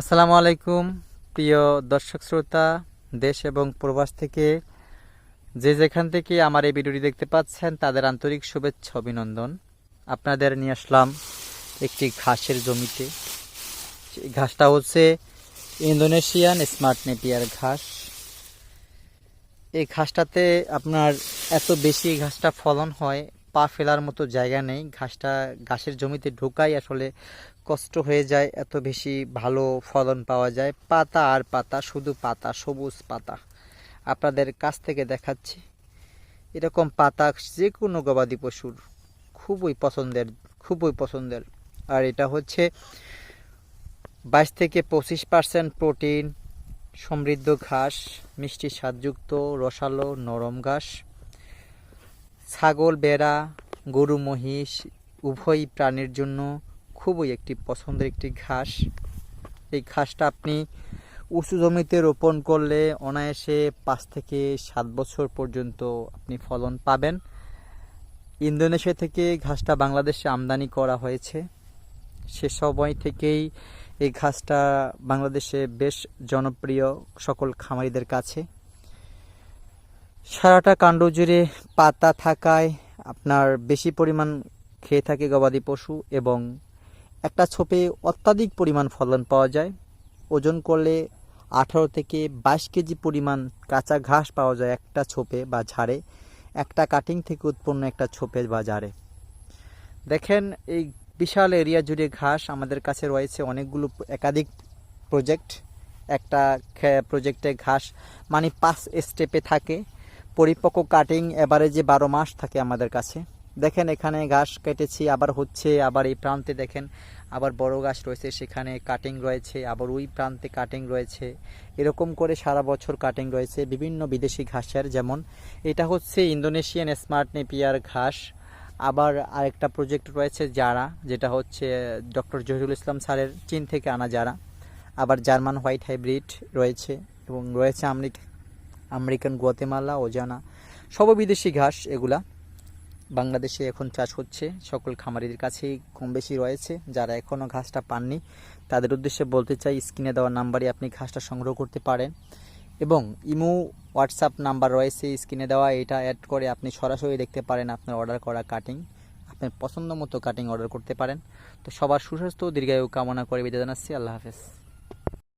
আসসালামু আলাইকুম, প্রিয় দর্শক শ্রোতা, দেশ এবং প্রবাস থেকে যে যেখান থেকে আমার এই ভিডিওটি দেখতে পাচ্ছেন, তাদের আন্তরিক শুভেচ্ছা, অভিনন্দন। আপনাদের নিয়ে আসলাম একটি ঘাসের জমিতে। ঘাসটা হচ্ছে ইন্দোনেশিয়ান স্মার্ট নেপিয়ার ঘাস। এই ঘাসটাতে আপনার এত বেশি ঘাসটা ফলন হয় পা ফেলার মতো জায়গা নেই। ঘাসটা ঘাসের জমিতে ঢোকাই আসলে কষ্ট হয়ে যায়, এত বেশি ভালো ফলন পাওয়া যায়। পাতা আর পাতা, শুধু পাতা, সবুজ পাতা। আপনাদের কাছ থেকে দেখাচ্ছি। এরকম পাতা যে কোনো গবাদি পশুর খুবই পছন্দের খুবই পছন্দের। আর এটা হচ্ছে বাইশ থেকে পঁচিশ পার্সেন্ট প্রোটিন, সমৃদ্ধ ঘাস, মিষ্টি স্বাদযুক্ত, রসালো, নরম ঘাস। ছাগল, বেড়া, গরু, মহিষ উভয় প্রাণীর জন্য খুবই একটি পছন্দের একটি ঘাস। এই ঘাসটা আপনি উঁচু জমিতে রোপণ করলে অনায়াসে পাঁচ থেকে সাত বছর পর্যন্ত আপনি ফলন পাবেন। ইন্দোনেশিয়া থেকে ঘাসটা বাংলাদেশে আমদানি করা হয়েছে। সে সময় থেকেই এই ঘাসটা বাংলাদেশে বেশ জনপ্রিয় সকল খামারিদের কাছে। সারাটা কাণ্ড জুড়ে পাতা থাকায় আপনার বেশি পরিমাণ খেয়ে থাকে গবাদি পশু এবং একটা ছোপে অত্যাধিক পরিমাণ ফলন পাওয়া যায়। ওজন করলে আঠারো থেকে বাইশ কেজি পরিমাণ কাঁচা ঘাস পাওয়া যায় একটা ছোপে বা ঝাড়ে, একটা কাটিং থেকে উৎপন্ন একটা ছোপে বা ঝাড়ে। দেখেন, এই বিশাল এরিয়া জুড়ে ঘাস আমাদের কাছে রয়েছে অনেকগুলো একাধিক প্রজেক্ট। একটা প্রজেক্টে ঘাস মানে পাঁচ স্টেপে থাকে। পরিপক্ক কাটিং এবারে যে বারো মাস থাকে আমাদের কাছে। দেখেন এখানে ঘাস কেটেছি, আবার হচ্ছে, আবার এই প্রান্তে দেখেন, আবার বড় গাছ রয়েছে, সেখানে কাটিং রয়েছে, আবার ওই প্রান্তে কাটিং রয়েছে। এরকম করে সারা বছর কাটিং রয়েছে বিভিন্ন বিদেশি ঘাসের, যেমন এটা হচ্ছে ইন্দোনেশিয়ান স্মার্ট নেপিয়ার ঘাস। আবার আরেকটা প্রজেক্ট রয়েছে যারা যেটা হচ্ছে, ডক্টর জহিরুল ইসলাম স্যারের, চীন থেকে আনা যারা আবার জার্মান হোয়াইট হাইব্রিড রয়েছে এবং রয়েছে আমেরিকা আমেরিকান, গুয়াতেমালা, ওজানা, সব বিদেশি ঘাস এগুলা। বাংলাদেশে এখন চাষ হচ্ছে, সকল খামারিদের কাছেই কম বেশি রয়েছে, যারা এখনও ঘাসটা পাননি। তাদের উদ্দেশ্যে বলতে চাই, স্ক্রিনে দেওয়া নাম্বারে আপনি ঘাসটা সংগ্রহ করতে পারেন। এবং ইমো, হোয়াটসঅ্যাপ নাম্বার রয়েছে, স্ক্রিনে দেওয়া, এটা অ্যাড করে আপনি সরাসরি দেখতে পারেন আপনার অর্ডার করা কাটিং আপনার পছন্দ মতো কাটিং অর্ডার করতে পারেন। তো সবার সুস্বাস্থ্য, দীর্ঘায়ু কামনা করে বিদায় জানাচ্ছি, আল্লাহ হাফেজ।